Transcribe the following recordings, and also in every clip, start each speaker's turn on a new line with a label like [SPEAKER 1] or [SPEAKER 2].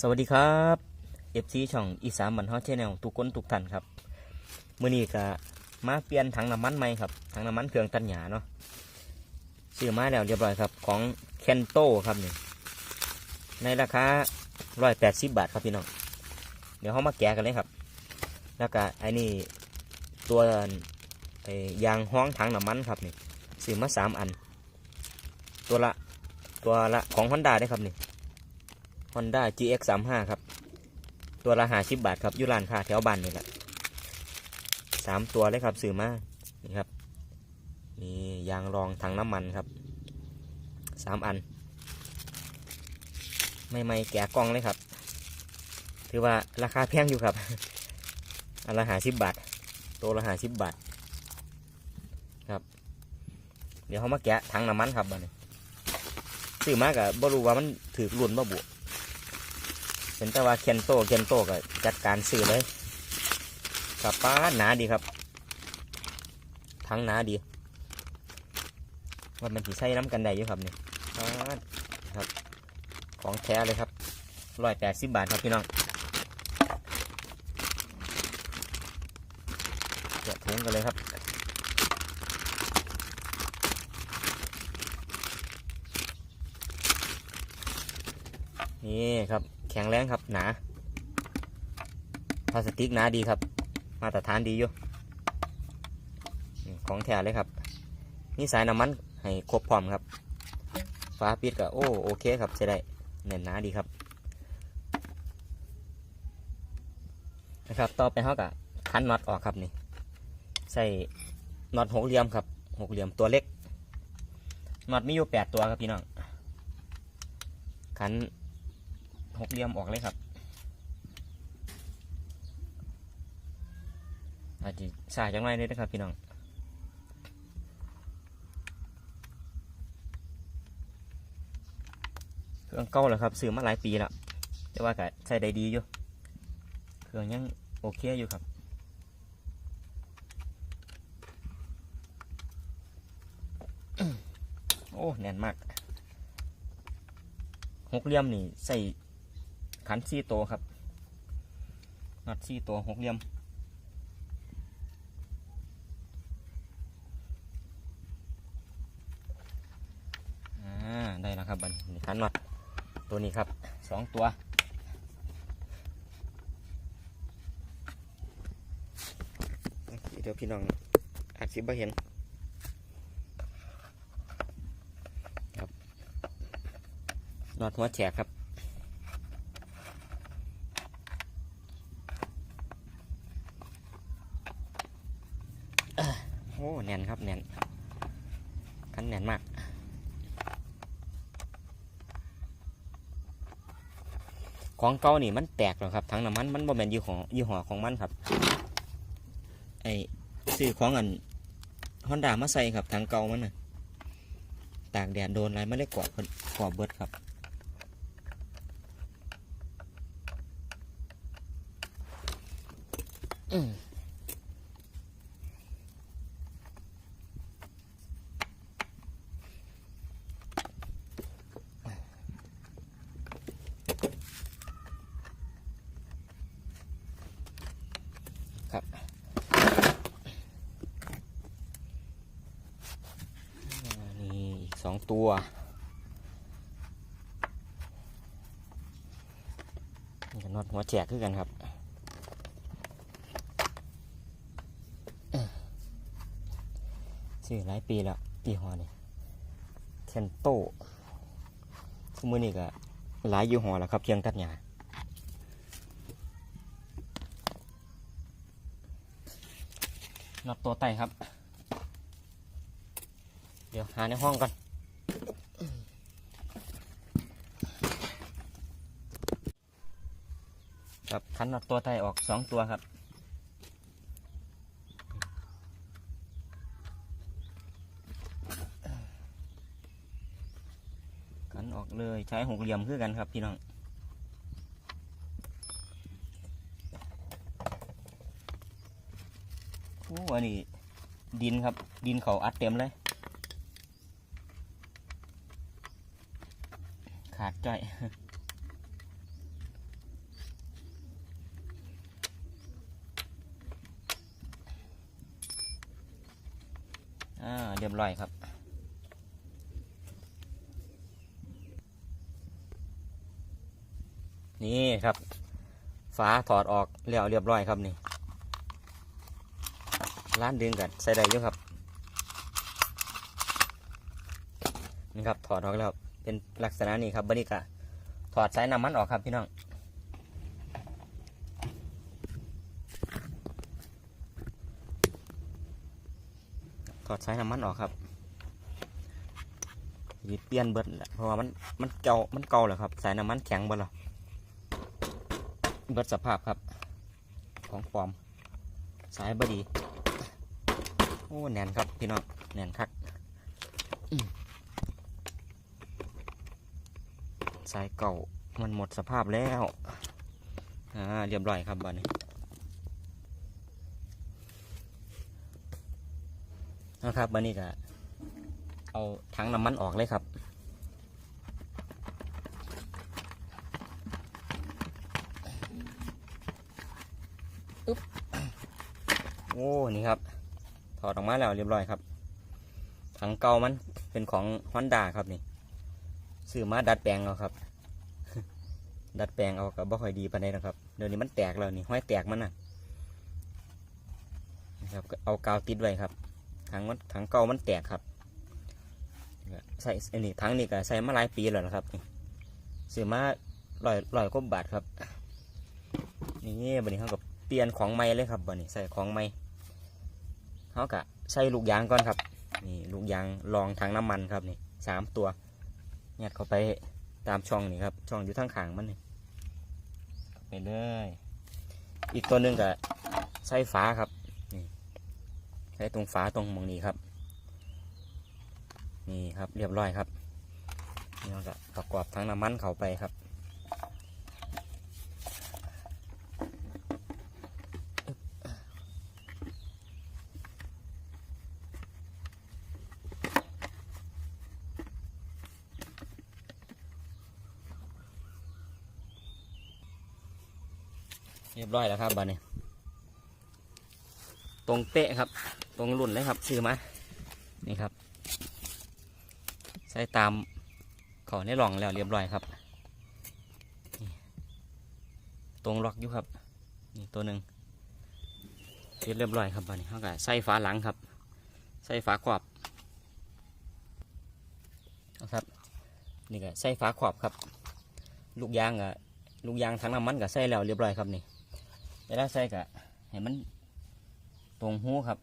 [SPEAKER 1] สวัสดีครับเอฟซีช่องอีสานบันฮอตชนแนลทุกคนทุกท่านครับมื่อนี้ก็มาเปลี่ยนถังน้ำมันใหม่ครับถังน้ำมันเครื่องตัดหญ้าเนาะซื้อมาแล้วเรียบร้อยครับของเคนโตครับนี่ในราคาร้อยแปดสิบบาทครับพี่น้องเดี๋ยวเขามาแกะกันเลยครับ แล้วก็ไอ้นี่ตัวยางห้องถังน้ำมันครับนี่ซื้อมาสามอัน ตัวละตัวละของฮอนด้าได้ครับนี่ Honda GX 3 5ครับ ตัวละหาชิบบาทครับยุรานค้าแถวบ้านนี่แหละสามตัวเลยครับซื้อมานี่ครับนี่ยางรองถังน้ำมันครับสามอัน ไม่ไม่แกะกล่องเลยครับ ถือว่าราคาแพงอยู่ครับ อันละหาสิบบาท ตัวละหาสิบบาท ครับ เดี๋ยวเขามาแกะถังน้ำมันครับบัดนี้ซื้อมากับบรู้ว่ามันถือรุ่นบ่บุเห็นแต่ว่าเคนโตเคนโตก็จัดการซื้อเลยครับป้าหนาดีครับทั้งหนาดีว่ามันสีใส่น้ำกันได้อยู่ครับนี่ป้าดครับ ของแท้เลยครับร้อยแปดสิบบาทครับพี่น้องเดี๋ยวถุงกันเลยครับนี่ครับ แข็งแรงครับหนาพลาสติกหนาดีครับ มาตรฐานดีอยู่ของแท้เลยครับนี่สายน้ำมันให้ครบพร้อมครับฟ้าปิดก็โอ้โอเคครับใช้ได้เน่นหนาดีครับนะครับต่อไปเขากะคันน็อตออกครับนี่ใส่น็อตหกเหลี่ยมครับหกเหลี่ยมตัวเล็กน็อตมีอยู่แปดตัวครับพี่น้องคัน หกเหลี่ยมออกเลยครับ อาจจะสายจังไรเลยนะครับพี่น้องเครื่องเก่าแล้วครับซื้อมาหลายปีแล้วแต่ว่าก็ใช้ได้ดีอยู่เครื่องยังโอเคอยู่ครับโอ้แน่นมากหกเหลี่ยมนี่ใส่ ขันซี่โตวครับนัดซี่โตวหกเหลี่ยมอ่าได้แล้วครับบันนี่ขันน็อตตัวนี้ครับสองตัวเดี๋ยวพี่น้องอาจสิบ่เห็นครับน็อตหัวแฉกครับ โอ้แน่นครับแน่นคันแน่นมากของเก่านี่มันแตกแล้วครับถังน้ำมันมันบ่แม่นยี่ห้อยี่ห้อของมันครับไอซื้อของอันฮอนด้ามาใส่ครับถังเก่ามันน่ะตากแดดโดนอะไรไม่ได้กรอบกรอบเบิดครับอืม ครับอ่านี่อีกสองตัว นี่ก็น็อตหัวแจกคือกันครับซื้อหลายปีแล้วยี่ห้อนี่เคนโตทุกมือนี่ก็หลายยี่ห้อแล้วครับเคียงตัดหญ้าน็อตตัวไตครับ เดี๋ยวหาในห้องก่อน ครับคันน็อตตัวไต่ออกสองตัวครับกันออกเลยใช้หกเหลี่ยมคือกันครับ พี่น้องโอ้อันนี้ดินครับ ดินเขาอัดเต็มเลย ขาดใจอย เรียบร้อยครับ นี่ครับ ฝาถอดออกแล้วเรียบร้อยครับนี่ร้านดึงกันใส่ได้ยู่ครับนี่ครับถอดออกแล้วครับเป็นลักษณะนี้ครับบันนี้กะถอดสายน้ำมันออกครับพี่น้อง อดสายน้ำมันออกครับยีเปลี่ยนเบิดแหละเพราะว่ามันมันเก่ามันเก่าแล้วครับ สายน้ำมันแข็งเบิดล้วเบิดสภาพครับ ของปลอม สายบดี โอ้แน่นครับพี่น้องแน่นคักสายเก่ามันหมดสภาพแล้วอ่าเรียบร้อยครับบันนี้ นะครับบันนี้ก็เอาถังน้ำมันออกเลยครับโอ้ นี่ครับ ถอดออกมาแล้วเรียบร้อยครับ ถังเก่ามันเป็นของฮอนด้าครับนี่ ซื้อมาดัดแปลงเอาครับ ดัดแปลงเอากับบ่ค่อยดีปานใดนะครับ เดี๋ยวนี้มันแตกแล้วนี่ห้อยแตกมันน่ะนะครับ เอากาวติดไว้ครับ ถังมันถังเก่ามันแตกครับใส่อันนี้ถังนี่ก็ใส่มาหลายปีแล้วนะครับซื้อมาร้อยร้อยกว่าบาทครับนี่บันนี้เขากับเปลี่ยนของใหม่เลยครับบันนี้ใส่ของใหม่เขากะใส่ลูกยางก่อนครับนี่ลูกยางรองทางน้ำมันครับนี่สามตัวยัดเข้าไปตามช่องนี่ครับช่องอยู่ทั้งขางมันนี่เข้าไปเลย อีกตัวหนึ่งกะใส่ฝาครับ ใส่ตรงฝาตรงมองนี้ครับ นี่ครับเรียบร้อยครับนี่เราก็ประกอบทั้งน้ำมันเข้าไปครับเรียบร้อยแล้วครับบันนี้ ตรงเป๊ะครับ รงรุ่นเลยครับซื้อมานี่ครับ ใส่ตามขอในร่องแล้วเรียบร้อยครับ ตรงล็อกอยู่ครับนี่ตัวหนึ่งเรียบร้อยครับบันนี้เขาก็ใส่ฝาหลังครับ ใส่ฝาขอบนะครับนี่ก็ใส่ฝาขอบครับ ลูกยางอะลูกยางทั้งน้ำมันก็ใส่แล้วเรียบร้อยครับนี่เวลาใส่กะให้มันตรงหูครับ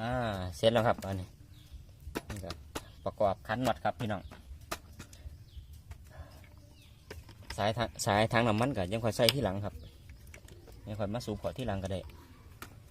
[SPEAKER 1] อ่าเสร็จแล้วครับอันนี้นี่ครับประกอบคันน็อตครับพี่น้องสายทางสายทางน้ำมันก็ยังค่อยใส่ที่หลังครับยังค่อยมาสูบขอที่หลังก็ได้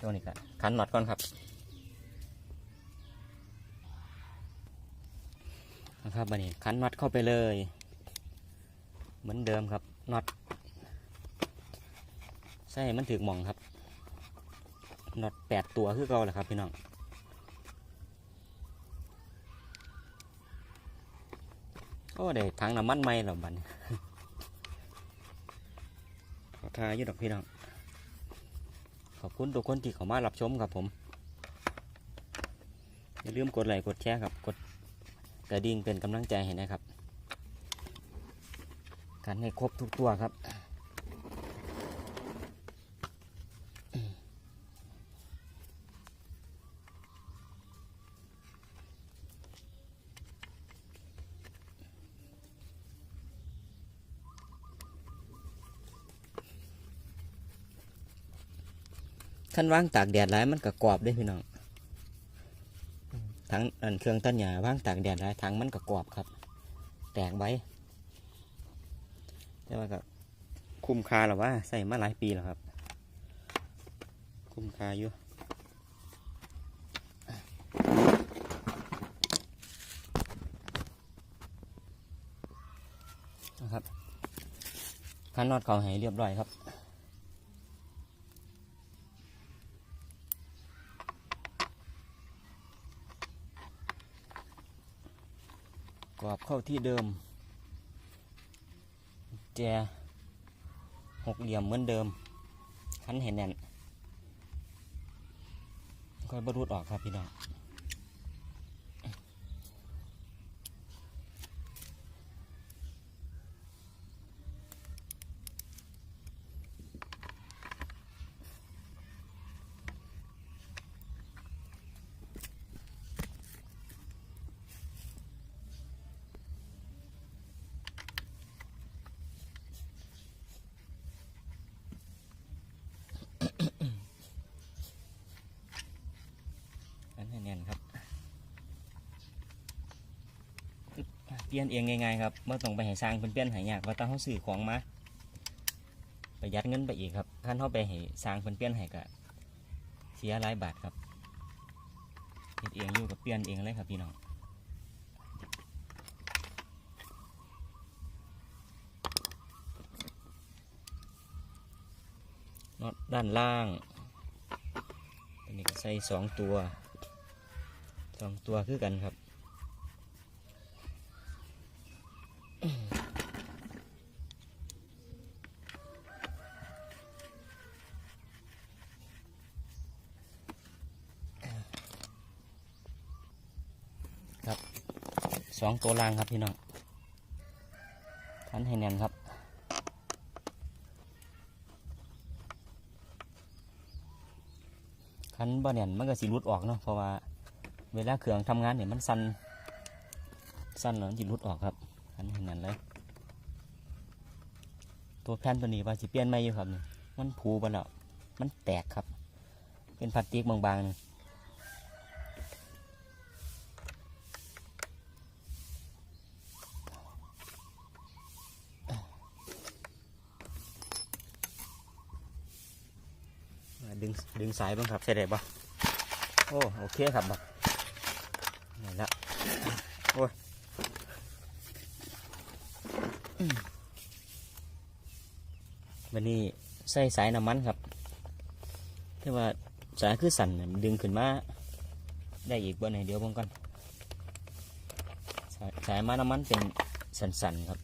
[SPEAKER 1] ตัวนี้ก็คันน็อตก่อนครับนะครับบันนี้คันน็อตเข้าไปเลย เหมือนเดิมครับน็อตใส่มันถึกหม่องครับน็อตแปดตัวคือเก่าแหละครับพี่น้อง โอ้ได้ทางน้ำมันไหมหรอบันขอทายอยุดอกพี่น้อง ขอบคุณทุกคนที่เข้ามารับชมครับผม อย่าลืมกดไลค์กดแชร์ครับ กดกระดิ่งเป็นกำลังใจให้นะครับกันให้ครบทุกตัวครับ ขั้นว่างตากแดดหลายมันก็กรอบด้พี่น้องทั้งอันเครื่องตัดหญ้าว่างตากแดดหลายทั้งมันก็กรอบครับ แตกใบแต่ว่าก็คุ้มค่าหรอว่าใส่มาหลายปีแล้วครับ คุ้มค่าอยู่นะครับขั้นนอดเขาให้เรียบร้อยครับ กรอบเข้าที่เดิม แจหกเหลี่ยมเหมือนเดิม คันเห็นแน่นค่อยบรรลุออกครับพี่น้อง เปลี่ยนเองง่ายๆครับเมื่อต้องไปให้สร้างเพิ่นเปลี่ยนใหายากว่าต้องเขาซื้อของมาประหยัดเงินไปอีกครับท่านเขาไปให้สร้างเพิ่นเปลี่ยนให้ก็เสียหลายบาทครับเฮ็ดเองอยู่กับเปลี่ยนเองเลยครับพี่น้องน็อตด้านล่างตัวนี้ก็ใส่สองตัวสองตัวคือกันครับ สองตัวล่างครับพี่น้องทันให้แน่นครับคันบ่แน่นมันก็สิรุดออกเนาะเพราะว่าเวลาเครื่องทำงานเนี่ยมันสั่นสั่นแล้วสิรุดออกครับคันให้แน่นเลย ตัวแผ่นตัวนี้ว่าสิเปลี่ยนใหม่อยู่ครับนี่มันผูไปแล้วมันแตกครับ เป็นพลาสติกบางๆนี่ งดึงสายบ้างครับใช่ได้ปะโอ้โอเคครับบักนี่ละโอ้ยวันนี้ใส่สายน้ำมันครับแต่ว่าสายคือสั่นดึงขึ้นมาได้อีกบนไหนเดี๋ยวผมก่อนสาสายมาน้ำมันเป็นสั่นๆครับ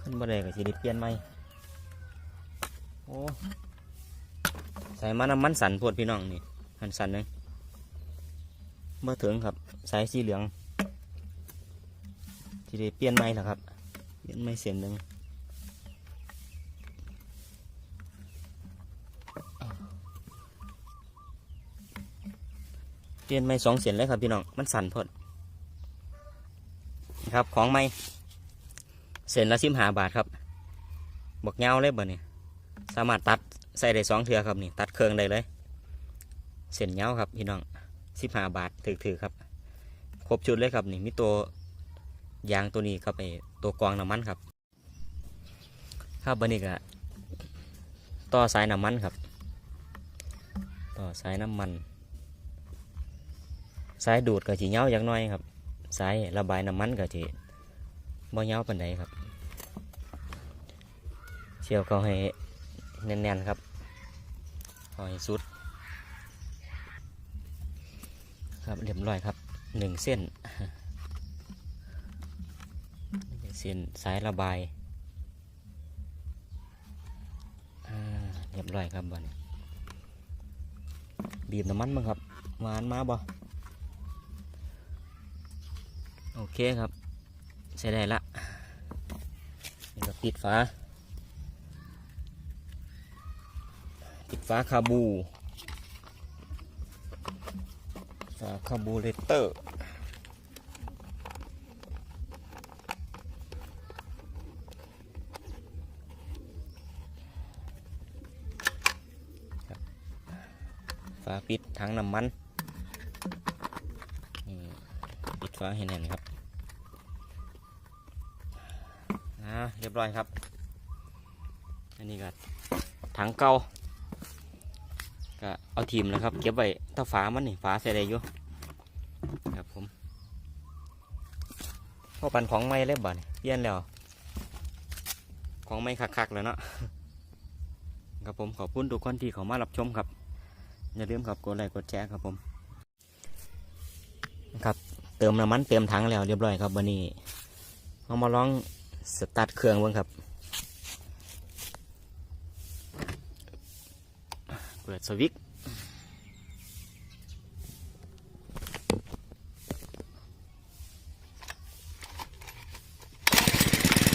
[SPEAKER 1] ขึ้นบ่ได้ก็สิได้เปลี่ยนใหม่ โอ้สายมาน้ำมันสันโพดพี่น้องนี่หันสันเลยเมื่อถึงครับ สายสีเหลือง ที่ได้เปลี่ยนไม้แล้วครับ เปลี่ยนไม้เส้นหนึ่งเปลี่ยนไม้สองเส้นเลยครับพี่น้อง มันสั่นโพดครับของไม้เส้นละสิบห้าบาทครับบอกเงาเลยบ่เนี่ย สามารถตัดใส่ได้สองเทือครับนี่ตัดเครื่องได้เลย เส้นเงาครับพี่น้องสิบห้าบาทถือๆครับ ครบชุดเลยครับนี่มีตัวยางตัวนี้ครับไอตัวกองน้ำมันครับ ครับบันนี้ก็ต่อสายน้ำมันครับ ต่อสายน้ำมัน สายดูดก็จีเงาอย่างน้อยครับ สายระบายน้ำมันก็จีบ่เงาปานใดครับเชี่ยวเขาให้ แน่นๆครับเอาให้สุด ครับเรียบร้อยครับหนึ่งเส้นเส้นสายระบายเรียบร้อยครับบัดนบีบน้ำมันมั้งครับหวานมาบ่โอเคครับใช้ได้ละปิดฝา ปิดฝาคาบู ฝาคาบูเลเตอร์ฝาปิดถังน้ำมันปิดฝาให้แน่นครับเรียบร้อยครับ อันนี้ก็ถังเก่า เอาทีมแล้วครับ เก็บไว้ถ้าฝามันนี่ฝาใส่ได้อยู่ครับผมพอปันของไม่เล็บบ่เนี่ยเปลี่ยนแล้ว ของไม่คักๆแล้วเนาะครับผมขอบคุณทุกคนที่เขามารับชมครับ อย่าลืมครับกดไลค์กดแชร์ครับผม ครับเติมน้ำมันเต็มถังแล้วเรียบร้อยครับวันนี้เรามาลองสตาร์ทเครื่องบ้างครับ เปิดสวิตช์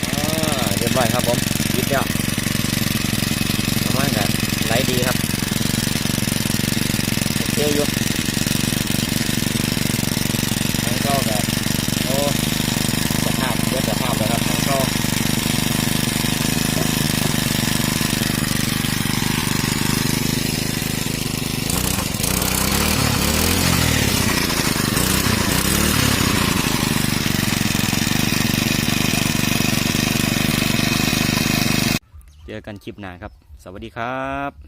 [SPEAKER 1] อ่าเรียบร้อยครับผมยิบแล้วประมาณกันไหลดีครับ โอเคอยู่ทั้งก็แบบโอ้สภาพเยอะสภาพเลยครับทั้งก็เจอกันคลิปหน้าครับ สวัสดีครับ